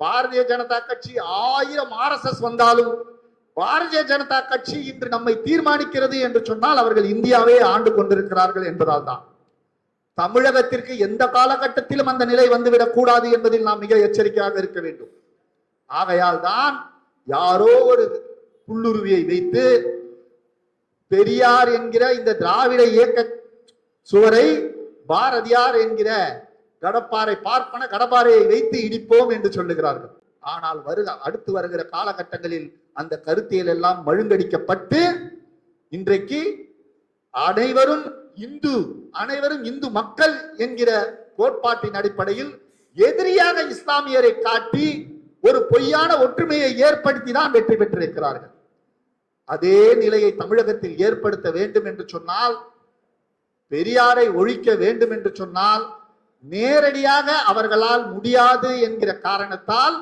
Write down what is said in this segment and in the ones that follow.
பாரதிய ஜனதா கட்சி ஆயிரம் ஆர்எஸ்எஸ் வந்தாலும் பாரதிய ஜனதா கட்சி இன்று நம்மை தீர்மானிக்கிறது என்று சொன்னால் அவர்கள் இந்தியாவே ஆண்டு கொண்டிருக்கிறார்கள் என்பதால் தான். தமிழகத்திற்கு எந்த காலகட்டத்திலும் அந்த நிலை வந்துவிடக் கூடாது என்பதில் நாம் மிக எச்சரிக்கையாக இருக்க வேண்டும். ஆகையால் தான் யாரோ ஒரு புல்லுருவியை வைத்து பெரியார் என்கிற இந்த திராவிட இயக்க சுவரை பாரதியார் என்கிற கடப்பாறை பார்ப்பன கடப்பாறையை வைத்து இடிப்போம் என்று சொல்லுகிறார்கள். ஆனால் வருக அடுத்து வருகிற காலகட்டங்களில் அந்த கருத்தியல் எல்லாம் மழுங்கடிக்கப்பட்டு இன்றைக்கு அனைவரும் இந்து அனைவரும் இந்து மக்கள் என்கிற கோட்பாட்டின் அடிப்படையில் எதிரியாக இஸ்லாமியரை காட்டி ஒரு பொய்யான ஒற்றுமையை ஏற்படுத்தி தான் வெற்றி பெற்றிருக்கிறார்கள். அதே நிலையை தமிழகத்தில் ஏற்படுத்த வேண்டும் என்று சொன்னால் பெரியாரை ஒழிக்க வேண்டும் என்று சொன்னால் நேரடியாக அவர்களால் முடியாது என்கிற காரணத்தால்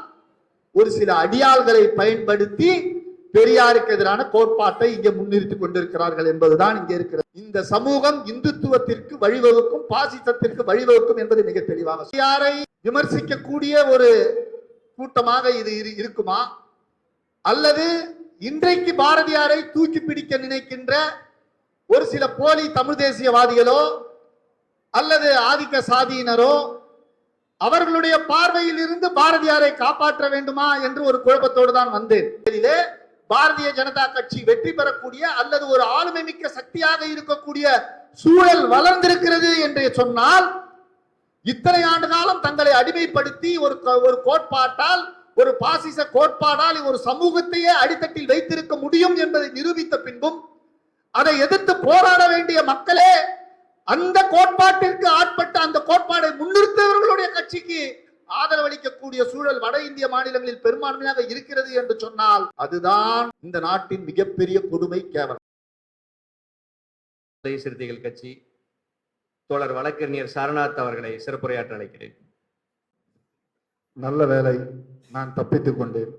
ஒரு சில அடியாள்களை பயன்படுத்தி பெரியாருக்கு எதிரான கோட்பாட்டை இங்கே முன்னிறுத்தி கொண்டிருக்கிறார்கள் என்பதுதான் இங்கே இருக்கிறது. இந்த சமூகம் இந்துத்துவத்திற்கு வழிவகுக்கும் பாசிசத்திற்கு வழிவகுக்கும் என்பது மிக தெளிவாக பெரியாரை விமர்சிக்கக்கூடிய ஒரு கூட்டமாக இது இரு- இருக்குமா? அல்லது இன்றைக்கு பாரதியாரை தூக்கி பிடிக்க நினைக்கின்ற ஒரு சில போலி தமிழ் தேசியவாதிகளோ அல்லது ஆதிக்க சாதியினரோ அவர்களுடைய பார்வையில் இருந்து பாரதியாரை காப்பாற்ற வேண்டுமா என்று ஒரு குழப்பத்தோடு தான் வந்தேன். பாரதிய ஜனதா கட்சி வெற்றி பெறக்கூடிய அல்லது ஒரு ஆளுமை மிக்க சக்தியாக இருக்கக்கூடிய சூழல் வளர்ந்திருக்கிறது என்று சொன்னால் இத்தனை ஆண்டு காலம் தங்களை அடிமைப்படுத்தி ஒரு ஒரு கோட்பாட்டால் ஒரு பாசிச கோட்பாடால் ஒரு சமூகத்தையே அடித்தட்டில் வைத்திருக்க முடியும் என்பதை நிரூபித்த பின்பும் அதை எதிர்த்து போராட வேண்டிய மக்களே அந்த கோட்பாட்டிற்கு ஆட்பட்ட அந்த கோட்பாடை முன்னிறுத்தவர்களுடைய கட்சிக்கு ஆதரவளிக்கக்கூடிய சூழல் வட இந்திய மாநிலங்களில் பெரும்பான்மையாக இருக்கிறது என்று சொன்னால் அதுதான் இந்த நாட்டின் மிகப்பெரிய கொடுமை கேவலம். சிறுத்தைகள் கட்சி தோழர் வழக்கறிஞர் சாரநாத் அவர்களை சிறப்புரையாற்ற அழைக்கிறேன். நல்ல வேலை நான் தப்பித்துக் கொண்டேன்.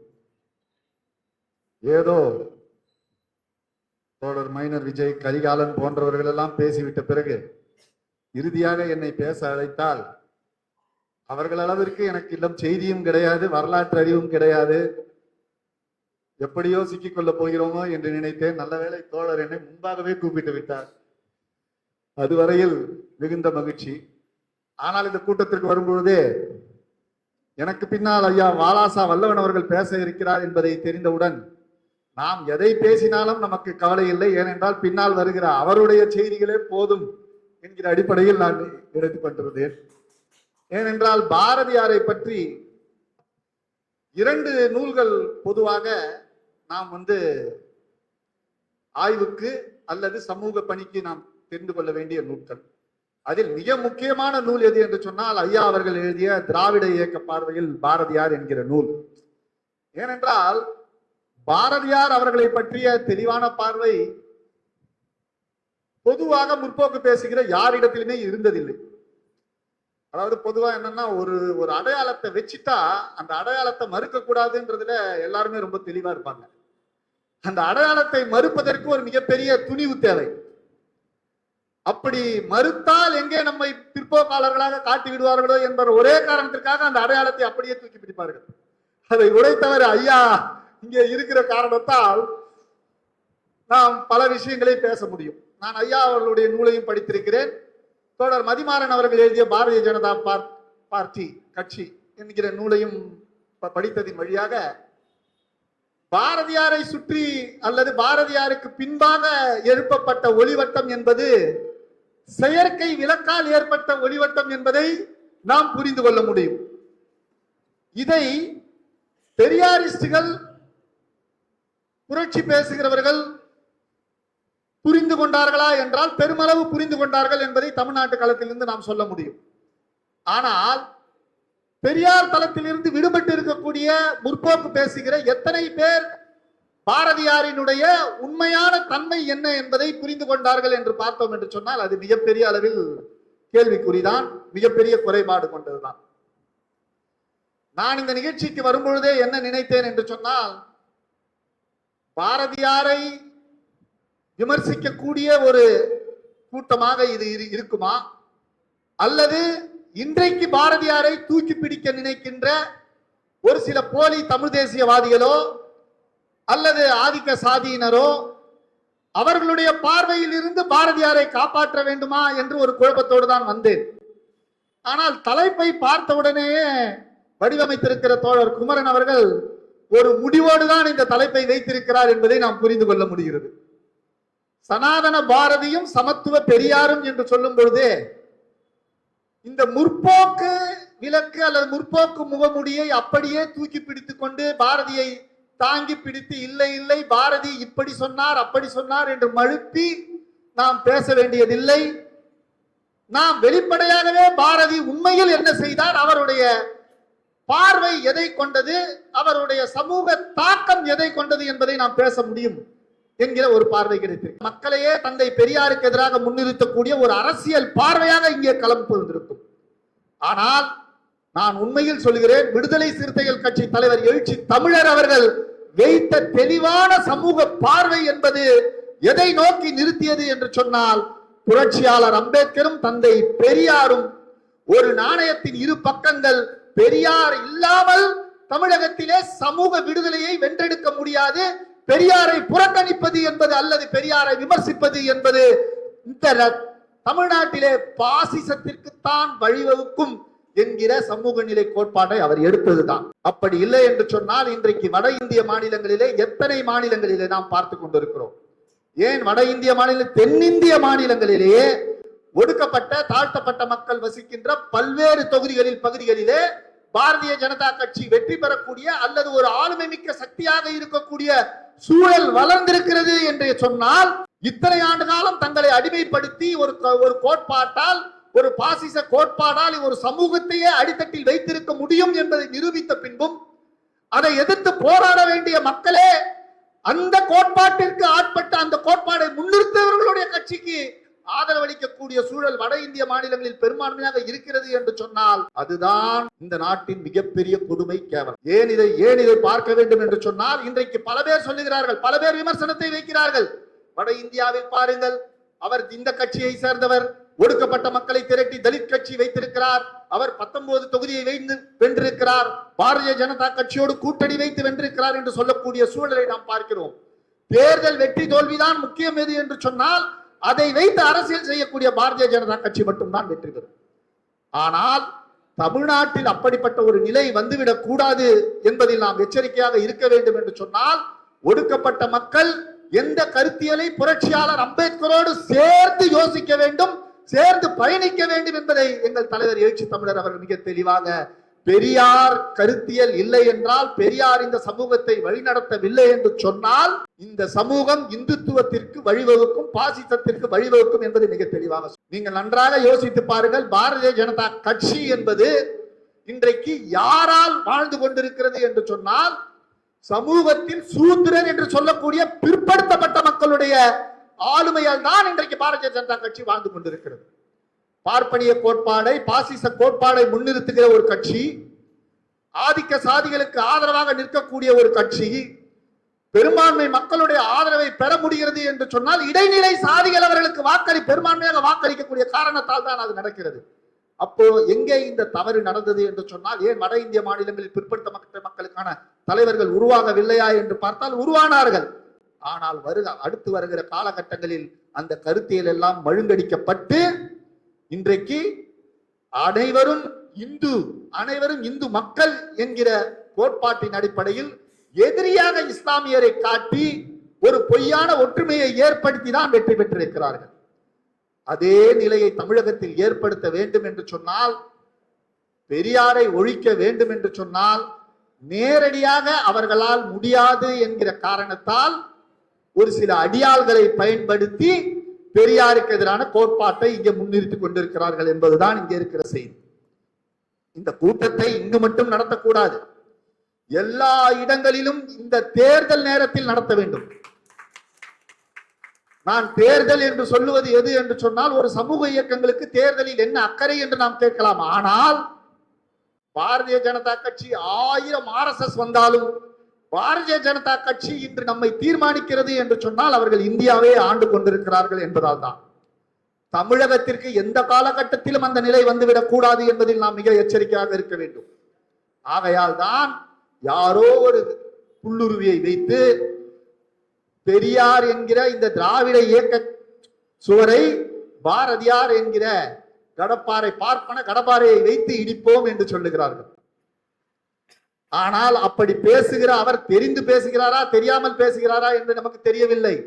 ஏதோ தோழர் மைனர் விஜய் கரிகாலன் போன்றவர்கள் எல்லாம் பேசிவிட்ட பிறகு இறுதியாக என்னை பேச அழைத்தால் அவர்கள் அளவிற்கு எனக்கு இல்லம் செய்தியும் கிடையாது வரலாற்று அறிவும் கிடையாது. எப்படியோ சிக்கிக்கொள்ள போகிறோமோ என்று நினைத்தேன். நல்ல வேளை தோழர் என்னை முன்பாகவே கூப்பிட்டு விட்டார். அதுவரையில் மிகுந்த மகிழ்ச்சி. ஆனால் இந்த கூட்டத்திற்கு வரும்பொழுதே எனக்கு பின்னால் ஐயா வாலாசா வல்லவன் அவர்கள் பேச இருக்கிறார் என்பதை தெரிந்தவுடன் நாம் எதை பேசினாலும் நமக்கு கவலை இல்லை. ஏனென்றால் பின்னால் வருகிற அவருடைய செய்திகளே போதும் என்கிற அடிப்படையில் நான் எடுத்துக் கொண்டிருந்தேன். ஏனென்றால் பாரதியாரை பற்றி இரண்டு நூல்கள் பொதுவாக நாம் வந்து ஆய்வுக்கு அல்லது சமூக பணிக்கு நாம் தெரிந்து கொள்ள வேண்டிய நூல்கள். அதில் மிக முக்கியமான நூல் எது என்று சொன்னால் ஐயா அவர்கள் எழுதிய திராவிட இயக்க பார்வையில் பாரதியார் என்கிற நூல். ஏனென்றால் பாரதியார் அவர்களை பற்றிய தெளிவான பார்வை பொதுவாக முற்போக்கு பேசுகிற யாரிடத்திலுமே இருந்ததில்லை. அதாவது பொதுவா என்னன்னா ஒரு ஒரு அடையாளத்தை வச்சுட்டா அந்த அடையாளத்தை மறுக்க கூடாதுன்றதுல எல்லாருமே ரொம்ப தெளிவா இருப்பாங்க. அந்த அடையாளத்தை மறுப்பதற்கு ஒரு மிகப்பெரிய துணிவு தேவை. அப்படி மறுத்தால் எங்கே நம்மை பிற்போக்காளர்களாக காட்டி விடுவார்களோ என்பற ஒரே காரணத்திற்காக அந்த அடையாளத்தை அப்படியே தூக்கி பிடிப்பார்கள். அதை உடைத்தவர் ஐயா இங்கே இருக்கிற காரணத்தால் நாம் பல விஷயங்களை பேச முடியும். நான் ஐயா அவர்களுடைய நூலையும் படித்திருக்கிறேன். தோழர் மதிமாறன் அவர்கள் எழுதிய பாரதிய ஜனதா பார்- பார்ட்டி கட்சி என்கிற நூலையும் படித்ததின் வழியாக பாரதியாரை சுற்றி அல்லது பாரதியாருக்கு பின்பாக எழுப்பப்பட்ட ஒளிவட்டம் என்பது செயற்கை விளக்கால் ஏற்பட்ட ஒளிவட்டம் என்பதை நாம் புரிந்து கொள்ள முடியும். இதை பெரியாரிஸ்டுகள் புரட்சி பேசுகிறவர்கள் புரிந்து கொண்டார்களா என்றால் பெருமளவு புரிந்து கொண்டார்கள் என்பதை தமிழ்நாட்டு களத்திலிருந்து நாம் சொல்ல முடியும். ஆனால் பெரியார் தளத்திலிருந்து விடுபட்டு இருக்கக்கூடிய முற்போக்கு பேசுகிற எத்தனை பேர் பாரதியாரினுடைய உண்மையான தன்மை என்ன என்பதை புரிந்து கொண்டார்கள் என்று பார்த்தோம் என்று சொன்னால் அது மிகப்பெரிய அளவில் கேள்விக்குறிதான் மிகப்பெரிய குறைபாடு கொண்டதுதான். நான் இந்த நிகழ்ச்சிக்கு வரும்பொழுதே என்ன நினைத்தேன் என்று சொன்னால் பாரதியாரை விமர்சிக்கக்கூடிய ஒரு கூட்டமாக இது இரு- இருக்குமா? அல்லது இன்றைக்கு பாரதியாரை தூக்கி பிடிக்க நினைக்கின்ற ஒரு சில போலி தமிழ் தேசியவாதிகளோ அல்லது ஆதிக்க சாதியினரோ அவர்களுடைய பார்வையில் இருந்து பாரதியாரை காப்பாற்ற வேண்டுமா என்று ஒரு குழப்பத்தோடு தான் வந்தேன். ஆனால் தலைப்பை பார்த்தவுடனேயே வடிவமைத்திருக்கிற தோழர் குமரன் அவர்கள் ஒரு முடிவோடு தான் இந்த தலைப்பை வைத்திருக்கிறார் என்பதை நாம் புரிந்து கொள்ள முடிகிறது. சனாதன பாரதியும் சமத்துவ பெரியாரும் என்று சொல்லும் பொழுதே இந்த முற்போக்கு விளக்கு அல்லது முற்போக்கு முகமுடியை அப்படியே தூக்கி பிடித்து கொண்டு பாரதியை தாங்கி பிடித்து இல்லை இல்லை பாரதி இப்படி சொன்னார் அப்படி சொன்னார் என்று மழுப்பி நாம் பேச வேண்டியதில்லை. நாம் வெளிப்படையாகவே பாரதி உண்மையில் என்ன செய்தார்? அவருடைய பார்வை எதை கொண்டது அவருடைய சமூக தாக்கம் எதை கொண்டது என்பதை நாம் பேச முடியும் என்கிற ஒரு பார்வை கிடைத்து. மக்களையே தந்தை பெரியாருக்கு எதிராக முன்னிறுத்தக்கூடிய ஒரு அரசியல் பார்வையாக இங்கே களம் புகுந்திருக்கும். ஆனால் நான் உண்மையில் சொல்கிறேன் விடுதலை சிறுத்தைகள் கட்சி தலைவர் எழுச்சி தமிழர் அவர்கள் வைத்த தெளிவான சமூக பார்வை என்பது எதை நோக்கி நிறுத்தியது என்று சொன்னால் புரட்சியாளர் அம்பேத்கரும் தந்தை பெரியாரும் ஒரு நாணயத்தின் இரு பக்கங்கள் பெரியார் இல்லாமல் தமிழகத்திலே சமூக விடுதலையை வென்றெடுக்க முடியாது. பெரியாரை புறக்கணிப்பது என்பது அல்லது பெரியாரை விமர்சிப்பது என்பது இந்த ர- தமிழ்நாட்டிலே பாசிசத்திற்குத்தான் வழிவகுக்கும் என்கிற சமூக நிலை கோட்பாட்டை அவர் எடுத்ததுதான். அப்படி இல்லை என்று சொன்னால் இன்றைக்கு வட இந்திய மாநிலங்களிலே எத்தனை மாநிலங்களிலே நாம் பார்த்து கொண்டிருக்கிறோம். ஏன் வட இந்திய மாநில தென்னிந்திய மாநிலங்களிலேயே ஒடுக்கப்பட்ட தாழ்த்தப்பட்ட மக்கள் வசிக்கின்ற பல்வேறு தொகுதிகளில் பகுதிகளிலே பாரதிய ஜனதா கட்சி வெற்றி பெறக்கூடிய அல்லது ஒரு ஆளுமை மிக்க சக்தியாக இருக்கக்கூடிய சூழல் வளர்ந்திருக்கிறது என்று சொன்னால் இத்தனை ஆண்டு காலம் தங்களை அடிமைப்படுத்தி ஒரு ஒரு கோட்பாட்டால் ஒரு பாசிச கோட்பாடால் ஒரு சமூகத்தையே அடித்தட்டில் வைத்திருக்க முடியும் என்பதை நிரூபித்த பின்பும் அதை எதிர்த்து போராட வேண்டிய மக்களே அந்த கோட்பாட்டிற்கு ஆட்பட்ட அந்த கோட்பாடை முன்னிறுத்தவர்களுடைய கட்சிக்கு ஆதரவளிக்கக்கூடிய சூழல் வட இந்திய மாநிலங்களில் பெரும்பான்மையாக இருக்கிறது என்று சொன்னால் அதுதான் இந்த நாட்டின் மிகப்பெரிய கொடுமை கேவலம். ஏன் இதை ஏன் இதை பார்க்க வேண்டும் என்று சொன்னால் இன்றைக்கு பல பேர் சொல்லுகிறார்கள் பல பேர் விமர்சனத்தை வைக்கிறார்கள். வட இந்தியாவில் பாருங்கள் அவர் இந்த கட்சியை சேர்ந்தவர் ஒடுக்கப்பட்ட மக்களை திரட்டி தலித் கட்சி வைத்திருக்கிறார். அவர் 19 தொகுதியை வைத்து வென்றிருக்கிறார். பாரதிய ஜனதா கட்சியோடு கூட்டணி வைத்து வென்றிருக்கிறார் என்று சொல்லக்கூடிய சூழலை நாம் பார்க்கிறோம். தேர்தல் வெற்றி தோல்விதான் முக்கியம் எது என்று சொன்னால் அதை வைத்து அரசியல் செய்யக்கூடிய பாரதிய ஜனதா கட்சி மட்டும்தான் வெற்றி பெறும். ஆனால் தமிழ்நாட்டில் அப்படிப்பட்ட ஒரு நிலை வந்துவிடக் கூடாது என்பதில் நாம் எச்சரிக்கையாக இருக்க வேண்டும் என்று சொன்னால் ஒடுக்கப்பட்ட மக்கள் எந்த கருத்தியலை புரட்சியாளர் அம்பேத்கரோடு சேர்த்து யோசிக்க வேண்டும் சேர்ந்து பயணிக்க வேண்டும் என்பதை எங்கள் தலைவர் எழுச்சி தமிழர் அவர் மிக தெளிவாக பெரியார் கருத்தியல் இல்லை என்றால் பெரியார் இந்த சமூகத்தை வழிநடத்தவில்லை என்று சொன்னால் இந்த சமூகம் இந்துத்துவத்திற்கு வழிவகுக்கும் பாசிசத்திற்கு வழிவகுக்கும் என்பது மிக தெளிவாக நீங்கள் நன்றாக யோசித்து பாருங்கள் பாரதிய ஜனதா கட்சி என்பது இன்றைக்கு யாரால் வாழ்ந்து கொண்டிருக்கிறது என்று சொன்னால் சமூகத்தில் சூத்திரன் என்று சொல்லக்கூடிய பிற்படுத்தப்பட்ட மக்களுடைய ஆளுமையால் தான் இன்றைக்கு பாரதிய ஜனதா கட்சி வாழ்ந்து கொண்டிருக்கிறது. பார்ப்பனிய கோட்பாடை பாசிச கோட்பாடை முன்னிறுத்துகிற ஒரு கட்சி ஆதிக்க சாதிகளுக்கு ஆதரவாக நிற்கக்கூடிய ஒரு கட்சி பெரும்பான்மை மக்களுடைய ஆதரவை பெற முடிகிறது என்று சொன்னால் இடைநிலை சாதிகள் அவர்களுக்கு வாக்களி பெரும்பான்மையாக வாக்களிக்கக்கூடிய காரணத்தால் தான் அது நடக்கிறது. அப்போ எங்கே இந்த தவறு நடந்தது என்று சொன்னால் ஏன் வட இந்திய மாநிலங்களில் பிற்படுத்தப்பட்ட மக்களுக்கான தலைவர்கள் உருவாகவில்லையா என்று பார்த்தால் உருவானார்கள். ஆனால் வருக அடுத்து வருகிற காலகட்டங்களில் அந்த கருத்தியல் எல்லாம் மழுங்கடிக்கப்பட்டு இன்றைக்கு அனைவரும் இந்து அனைவரும் இந்து மக்கள் என்கிற கோட்பாட்டின் அடிப்படையில் எதிரியாக இஸ்லாமியரை காட்டி ஒரு பொய்யான ஒற்றுமையை ஏற்படுத்தி தான் வெற்றி பெற்றிருக்கிறார்கள். அதே நிலையை தமிழகத்தில் ஏற்படுத்த வேண்டும் என்று சொன்னால் பெரியாரை ஒழிக்க வேண்டும் என்று சொன்னால் நேரடியாக அவர்களால் முடியாது என்கிற காரணத்தால் ஒரு சில அடியாள்களை பயன்படுத்தி பெரியாருக்கு எதிரான கோட்பாட்டை இங்கே முன்னிறுத்தி கொண்டிருக்கிறார்கள் என்பதுதான் இங்கே இருக்கிற செய்தி. இந்த கூட்டத்தை இங்கு மட்டும் நடத்தக்கூடாது. எல்லா இடங்களிலும் இந்த தேர்தல் நேரத்தில் நடத்த வேண்டும். நான் தேர்தல் என்று சொல்லுவது எது என்று சொன்னால் ஒரு சமூக இயக்கங்களுக்கு தேர்தலில் என்ன அக்கறை என்று நாம் கேட்கலாம். ஆனால் பாரதிய ஜனதா கட்சி ஆயிரம் ஆர்எஸ்எஸ் வந்தாலும் பாரதிய ஜனதா கட்சி இன்று நம்மை தீர்மானிக்கிறது என்று சொன்னால் அவர்கள் இந்தியாவே ஆண்டு கொண்டிருக்கிறார்கள் என்பதால் தான். தமிழகத்திற்கு எந்த காலகட்டத்திலும் அந்த நிலை வந்துவிடக் கூடாது என்பதில் நாம் மிக எச்சரிக்கையாக இருக்க வேண்டும். ஆகையால் தான் யாரோ ஒரு புல்லுருவியை வைத்து பெரியார் என்கிற இந்த திராவிட இயக்க சுவரை பாரதியார் என்கிற கடப்பாறை பார்ப்பன கடப்பாறையை வைத்து இடிப்போம் என்று சொல்லுகிறார்கள். ஆனால் அப்படி பேசுகிற அவர் தெரிந்து பேசுகிறாரா தெரியாமல் பேசுகிறாரா என்று நமக்கு தெரியவில்லை.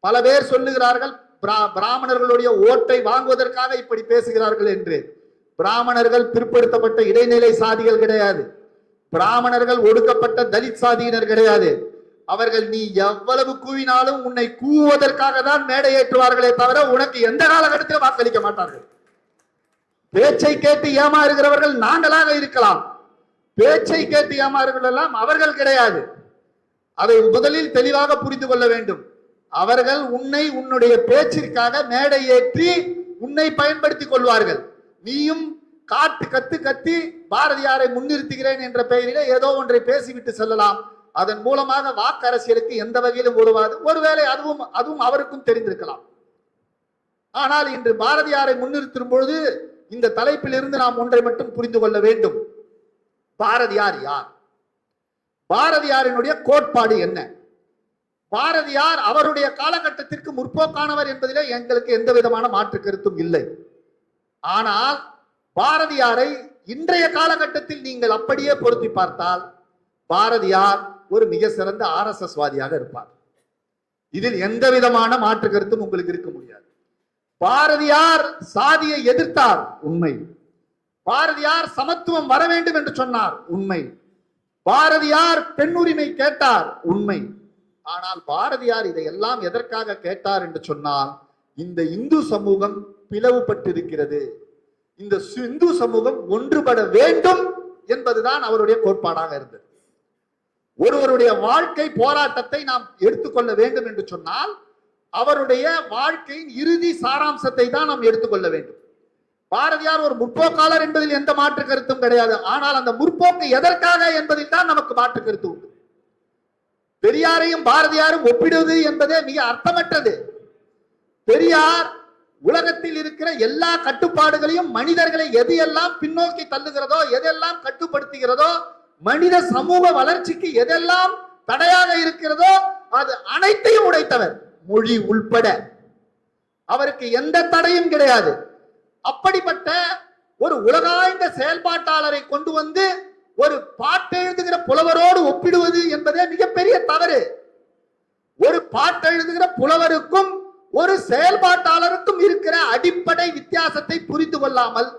பல பேர் சொல்லுகிறார்கள் பிரா- பிராமணர்களுடைய ஓட்டை வாங்குவதற்காக இப்படி பேசுகிறார்கள் என்று. பிராமணர்கள் பிற்படுத்தப்பட்ட இடைநிலை சாதிகள் கிடையாது. பிராமணர்கள் ஒடுக்கப்பட்ட தலித் சாதியினர் கிடையாது. அவர்கள் நீ எவ்வளவு கூவினாலும் உன்னை கூவுவதற்காக தான் மேடையேற்றுவார்களே தவிர உனக்கு எந்த காலகட்டத்திலும் வாக்களிக்க மாட்டார்கள். பேச்சை கேட்டு ஏமாறுகிறவர்கள் நாங்களாக இருக்கலாம். பேச்சை கேட்டு ஏமாறுகள் எல்லாம் அவர்கள் கிடையாது. அதை முதலில் தெளிவாக புரிந்து கொள்ள வேண்டும். அவர்கள் உன்னை உன்னுடைய பேச்சிற்காக மேடை ஏற்றி உன்னை பயன்படுத்திக் கொள்வார்கள். நீயும் காட்டு கத்து கத்தி பாரதியாரை முன்னிறுத்துகிறேன் என்ற பெயரிலே ஏதோ ஒன்றை பேசிவிட்டு செல்லலாம். அதன் மூலமாக வாக்கு அரசியலுக்கு எந்த வகையிலும் உதவாது ஒருவேளை அதுவும் அதுவும் அவருக்கும் தெரிந்திருக்கலாம். ஆனால் இன்று பாரதியாரை முன்னிறுத்தும் பொழுது இந்த தலைப்பிலிருந்து நாம் ஒன்றை மட்டும் புரிந்து கொள்ள வேண்டும். பாரதியார் யார்? பாரதியாரினுடைய கோட்பாடு என்ன? பாரதியார் அவருடைய காலகட்டத்திற்கு முற்போக்கானவர் என்பதிலே எங்களுக்கு எந்த விதமான மாற்று கருத்தும் இல்லை. ஆனால் பாரதியாரை இன்றைய காலகட்டத்தில் நீங்கள் அப்படியே பொருத்தி பார்த்தால் பாரதியார் ஒரு மிக சிறந்த ஆர்எஸ்எஸ் வாதியாக இருப்பார். இதில் எந்த விதமான மாற்று கருத்தும் உங்களுக்கு இருக்க முடியாது. பாரதியார் சாதியை எதிர்த்தார் உண்மை. பாரதியார் சமத்துவம் வர வேண்டும் என்று சொன்னார் உண்மை. பாரதியார் பெண் உரிமை கேட்டார் உண்மை. ஆனால் பாரதியார் இதையெல்லாம் எதற்காக கேட்டார் என்று சொன்னால் இந்த இந்து சமூகம் பிளவுபட்டிருக்கிறது. இந்த இந்து சமூகம் ஒன்றுபட வேண்டும் என்பதுதான் அவருடைய கோட்பாடாக இருந்தது. ஒருவருடைய வாழ்க்கை போராட்டத்தை நாம் எடுத்துக்கொள்ள வேண்டும் என்று சொன்னால் அவருடைய வாழ்க்கையின் இறுதி சாராம்சத்தை தான் நாம் எடுத்துக்கொள்ள வேண்டும். பாரதியார் ஒரு முற்போக்காளர் என்பதில் எந்த மாற்று கருத்தும் கிடையாது. ஆனால் அந்த முற்போக்கு எதற்காக என்பதில் தான் நமக்கு மாற்று கருத்து உண்டு. பெரியாரையும் பாரதியாரும் ஒப்பிடுவது என்பதே மிக அர்த்தமற்றது. பெரியார் உலகத்தில் இருக்கிற எல்லா கட்டுப்பாடுகளையும் மனிதர்களை எது எல்லாம் பின்னோக்கி தள்ளுகிறதோ எதெல்லாம் கட்டுப்படுத்துகிறதோ மனித சமூக வளர்ச்சிக்கு எதெல்லாம் தடையாக இருக்கிறதோ அது அனைத்தையும் உடைத்தவர் மொழி உள்பட. அவருக்கு எந்த தடையும் கிடையாது. அப்படிப்பட்ட ஒரு உலகாய்ந்த செயல்பாட்டாளரை கொண்டு வந்து ஒரு பாட்டு எழுதுகிற புலவரோடு ஒப்பிடுவது என்பதே மிகப்பெரிய தவறு. ஒரு பாட்டு எழுதுகிற புலவருக்கும் ஒரு செயல்பாட்டாளருக்கும் இருக்கிற அடிப்படை வித்தியாசத்தை புரிந்து கொள்ளாமல்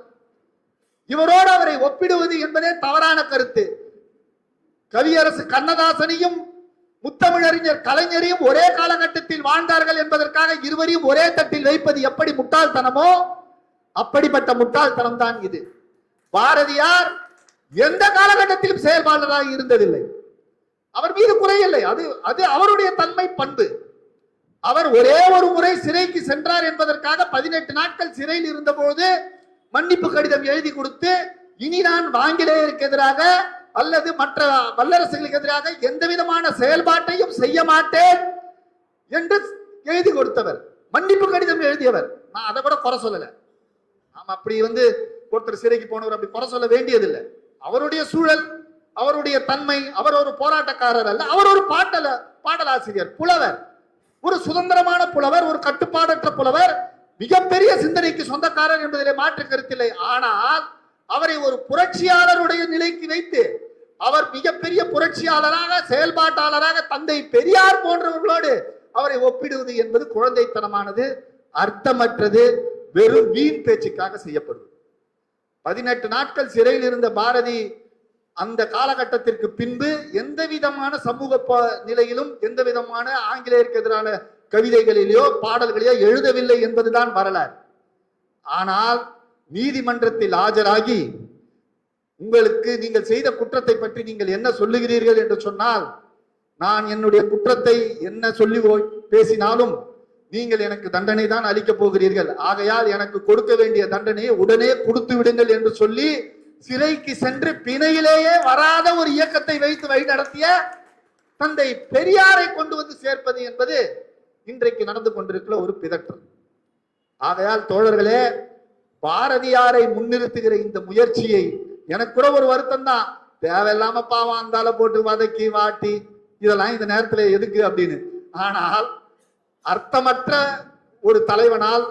இவரோடு அவரை ஒப்பிடுவது என்பதே தவறான கருத்து. கவியரசு கண்ணதாசனையும் முத்தமிழறிஞர் கலைஞரையும் ஒரே காலகட்டத்தில் வாழ்ந்தார்கள் என்பதற்காக இருவரையும் ஒரே தட்டில் வைப்பது எப்படி முட்டாள்தனமோ அப்படிப்பட்ட முட்டாள்தனம் தான் இது. பாரதியார் எந்த காலகட்டத்திலும் செயல்பாளராக இருந்ததில்லை. அவர் மீது குறையில்லை அது அது அவருடைய தன்மை பண்பு. அவர் ஒரே ஒரு முறை சிறைக்கு சென்றார் என்பதற்காக பதினெட்டு நாட்கள் சிறையில் இருந்தபோது மன்னிப்பு கடிதம் எழுதி கொடுத்து இனி நான் ஆங்கிலேயருக்கு எதிராக அல்லது மற்ற வல்லரசுகளுக்கு எதிராக எந்த விதமான செயல்பாட்டையும் செய்ய மாட்டேன் என்று எழுதி கொடுத்தவர். மன்னிப்பு கடிதம் எழுதியவர். நான் அதை கூட குறை சொல்லலை. நாம் அப்படி வந்து ஒருத்தர் சிறைக்கு போனவர் அப்படி குறை சொல்ல வேண்டியதில்லை. அவருடைய சூழல் அவருடைய தன்மை அவர் ஒரு போராட்டக்காரர் அல்ல அவர் ஒரு பாட்டல பாடலாசிரியர் புலவர். ஒரு சுதந்திரமான புலவர் ஒரு கட்டுப்பாடற்ற புலவர் மிகப்பெரிய சிந்தனைக்கு சொந்தக்காரர் என்பதிலே மாற்று கருத்தில்லை. ஆனால் அவரை ஒரு புரட்சியாளருடைய நிலைக்கு வைத்து அவர் மிகப்பெரிய புரட்சியாளராக செயல்பாட்டாளராக தந்தை பெரியார் போன்றவர்களோடு அவரை ஒப்பிடுவது என்பது குழந்தைத்தனமானது அர்த்தமற்றது வெறும் வீண் பேச்சுக்காக செய்யப்படுவது. பதினெட்டு நாட்கள் சிறையில் இருந்த பாரதி அந்த காலகட்டத்திற்கு பின்பு எந்த விதமான சமூக ப- நிலையிலும் எந்த விதமான ஆங்கிலேயருக்கு எதிரான கவிதைகளிலேயோ பாடல்களையோ எழுதவில்லை என்பதுதான் வரலாறு. ஆனால் நீதிமன்றத்தில் ஆஜராகி உங்களுக்கு நீங்கள் செய்த குற்றத்தை பற்றி நீங்கள் என்ன சொல்லுகிறீர்கள் என்று சொன்னால் நான் என்னுடைய குற்றத்தை என்ன சொல்லி பேசினாலும் நீங்கள் எனக்கு தண்டனை தான் அளிக்கப் போகிறீர்கள். ஆகையால் எனக்கு கொடுக்க வேண்டிய தண்டனையை உடனே கொடுத்து விடுங்கள் என்று சொல்லி சிறைக்கு சென்று பிணையிலேயே வராத ஒரு இயக்கத்தை வைத்து வழி நடத்திய தந்தை பெரியாரை கொண்டு வந்து சேர்ப்பது என்பது இன்றைக்கு நடந்து கொண்டிருக்கிற ஒரு பிதற்றம். ஆகையால் தோழர்களே பாரதியாரை முன்னிறுத்துகிற இந்த முயற்சியை எனக்கு கூட ஒரு வருத்தம் தான். தேவையில்லாம பாவம் அந்தால போட்டு வதக்கி வாட்டி இதெல்லாம் இந்த நேரத்துல எதுக்கு அப்படின்னு. ஆனால் அர்த்தமற்ற ஒரு தலைவனால்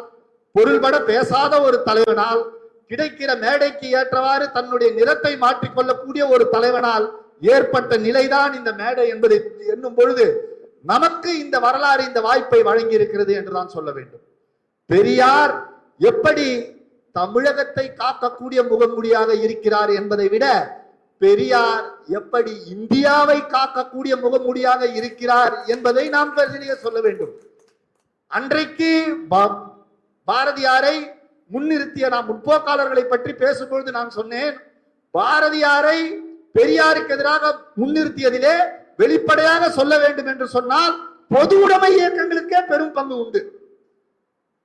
பொருள்பட பேசாத ஒரு தலைவனால் கிடைக்கிற மேடைக்கு ஏற்றவாறு தன்னுடைய நிறத்தை மாற்றிக்கொள்ளக்கூடிய ஒரு தலைவனால் ஏற்பட்ட நிலைதான் இந்த மேடை என்பதை எண்ணும் பொழுது நமக்கு இந்த வரலாறு இந்த வாய்ப்பை வழங்கி இருக்கிறது என்றுதான் சொல்ல வேண்டும். பெரியார் எப்படி தமிழகத்தை காக்கக்கூடிய முகமுடியாக இருக்கிறார் என்பதை விட பெரியார் எப்படி இந்தியாவை காக்கக்கூடிய முகமுடியாக இருக்கிறார் என்பதை நாம் கருதிலேயே சொல்ல வேண்டும். அன்றைக்கு பாரதியாரை முன்னிறுத்திய நாம் முற்போக்காளர்களை பற்றி பேசும்பொழுது நான் சொன்னேன் பாரதியாரை பெரியாருக்கு எதிராக முன்னிறுத்தியதிலே வெளிப்படையாக சொல்ல வேண்டும் என்று சொன்னால் பொது உடைமை இயக்கங்களுக்கே பெரும் பங்கு உண்டு.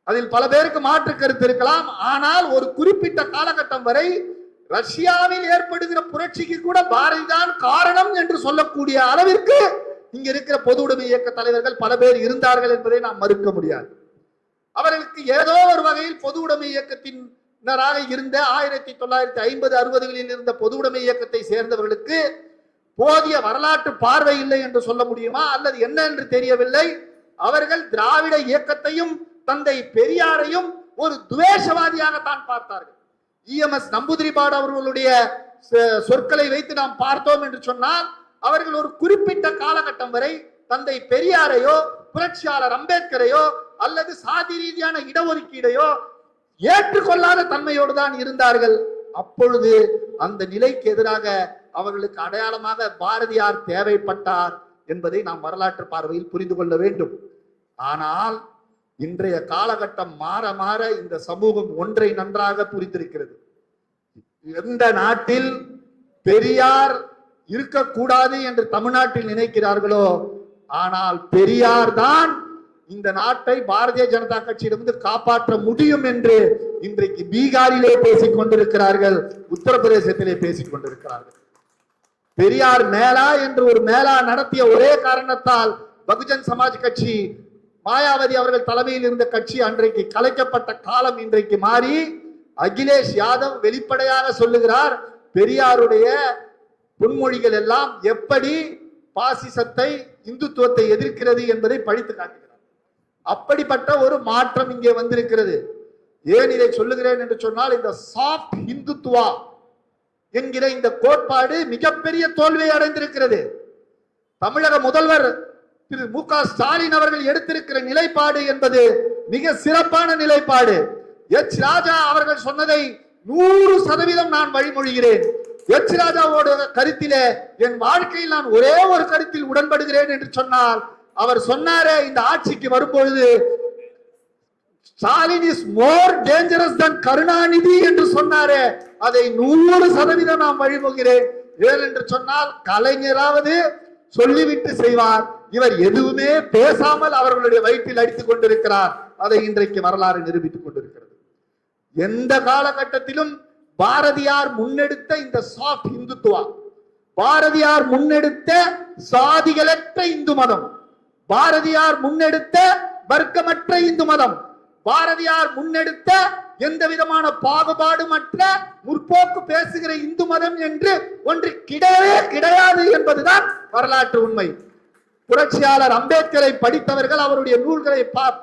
அதில் பல பேருக்கு மாற்று கருத்து இருக்கலாம் ஆனால் ஒரு குறிப்பிட்ட காலகட்டம் வரை ரஷ்யாவில் ஏற்படுகிற புரட்சிக்கு கூட பாரதிதான் காரணம் என்று சொல்லக்கூடிய அளவிற்கு இங்க இருக்கிற பொது உடைமை இயக்க தலைவர்கள் பல பேர் இருந்தார்கள் என்பதை நாம் மறுக்க முடியாது. அவர்களுக்கு ஏதோ ஒரு வகையில் பொது உடைமை இயக்கத்தினராக இருந்த ஆயிரத்தி தொள்ளாயிரத்தி ஐம்பது அறுபதுகளில் இருந்த பொது உடைமை இயக்கத்தை சேர்ந்தவர்களுக்கு போதிய வரலாற்று பார்வை இல்லை என்று சொல்ல முடியுமா? அல்லது என்ன என்று தெரியவில்லை? அவர்கள் திராவிட இயக்கத்தையும் தந்தை பெரியாரையும் ஒரு துவேஷவாதியாகத்தான் பார்த்தார்கள். இஎம்எஸ் நம்பூதிரிபாடு அவர்களுடைய சொ- சொற்களை வைத்து நாம் பார்த்தோம் என்று சொன்னால் அவர்கள் ஒரு குறிப்பிட்ட காலகட்டம் வரை தந்தை பெரியாரையோ புரட்சியாளர் அம்பேத்கரையோ அல்லது சாதி ரீதியான இடஒதுக்கீடையோ ஏற்றுக்கொள்ளாத தன்மையோடு தான் இருந்தார்கள். அப்பொழுது அந்த நிலைக்கு எதிராக அவர்களுக்கு அடையாளமாக பாரதியார் தேவைப்பட்டார் என்பதை நாம் வரலாற்று பார்வையில் புரிந்து கொள்ள வேண்டும். ஆனால் இன்றைய காலகட்டம் மாற மாற இந்த சமூகம் ஒன்றை நன்றாக புரிந்திருக்கிறது. எந்த நாட்டில் பெரியார் இருக்கக்கூடாது என்று தமிழ்நாட்டில் நினைக்கிறார்களோ? ஆனால் பெரியார் தான் இந்த நாட்டை பாரதிய ஜனதா கட்சியிடமிருந்து காப்பாற்ற முடியும் என்று இன்றைக்கு பீகாரிலே பேசிக் கொண்டிருக்கிறார்கள் உத்தரப்பிரதேசத்திலே பேசிக் கொண்டிருக்கிறார்கள். பெரியார் மேலா என்று ஒரு மேலா நடத்திய ஒரே காரணத்தால் பகுஜன் சமாஜ் கட்சி மாயாவதி அவர்கள் தலைமையில் இருந்த கட்சி அன்றைக்கு கலைக்கப்பட்ட காலம் இன்றைக்கு மாறி அகிலேஷ் யாதவ் வெளிப்படையாக சொல்லுகிறார் பெரியாருடைய பொன்மொழிகள் எல்லாம் எப்படி பாசிசத்தை இந்துத்துவத்தை எதிர்க்கிறது என்பதை படித்து காட்டுகிறார். அப்படிப்பட்ட ஒரு மாற்றம் இங்கே வந்திருக்கிறது. ஏன் இதை சொல்லுகிறேன் என்று சொன்னால் இந்த சாஃப்ட் இந்துத்துவா என்கிற இந்த கோட்பாடு மிகப்பெரிய தோல்வியை அடைந்திருக்கிறது. தமிழக முதல்வர் திரு மு க ஸ்டாலின் அவர்கள் எடுத்திருக்கிற நிலைப்பாடு என்பது மிக சிறப்பான நிலைப்பாடு. எச். ராஜா அவர்கள் சொன்னதை நூறு சதவீதம் நான் வழிமொழிகிறேன். எச் ராஜாவோட கருத்திலே என் வாழ்க்கையில் நான் ஒரே ஒரு கருத்தில் உடன்படுகிறேன் என்று சொன்னால் அவர் சொன்னாரே இந்த ஆட்சிக்கு வரும்பொழுது Stalin is more dangerous than Karunanidhi என்று சொன்னாரே. அதை நூறு சதவீதம் நான் வழிபோகிறேன். ஏன் என்று சொன்னால் கலைஞராவது சொல்லிவிட்டு செய்வார். இவர் எதுவுமே பேசாமல் அவர்களுடைய வயிற்றில் அடித்துக் கொண்டிருக்கிறார். அதை இன்றைக்கு வரலாறு நிரூபித்துக் கொண்டிருக்கிறது. எந்த காலகட்டத்திலும் பாரதியார் முன்னெடுத்த இந்த சாஃப்ட் இந்துத்துவா. பாரதியார் முன்னெடுத்த சாதிகளற்ற இந்து மதம். பாரதியார் முன்னெடுத்த வர்க்கமற்ற இந்து மதம். பாரதியார் முன்னெடுத்த எந்த விதமான பாகுபாடுமற்ற முற்போக்கு பேசுகிற இந்து மதம் என்று ஒன்று கிடையவே கிடையாது என்பதுதான் வரலாற்று உண்மை. புரட்சியாளர் அம்பேத்கரை படித்தவர்கள் அவருடைய நூல்களை பார்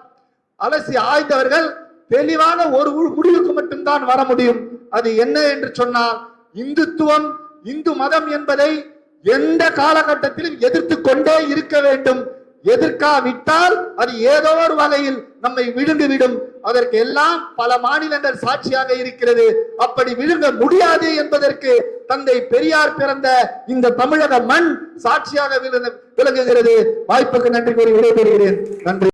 அலசி ஆய்ந்தவர்கள் தெளிவான ஒரு முடிவுக்கு மட்டும்தான் வர முடியும். அது என்ன என்று சொன்னால் இந்துத்துவம் இந்து மதம் என்பதை எந்த காலகட்டத்திலும் எதிர்த்து கொண்டே இருக்க வேண்டும். எதிர்க்காவிட்டால் அது ஏதோ ஒரு வகையில் நம்மை விழுங்கிவிடும் அதற்கு எல்லாம் பல மாநிலங்கள் சாட்சியாக இருக்கிறது. அப்படி விழுங்க முடியாது என்பதற்கு தந்தை பெரியார் பிறந்த இந்த தமிழக மண் சாட்சியாக விளங்குகிறது. வாய்ப்புக்கு நன்றி கூறி விடைபெறுகிறேன். நன்றி.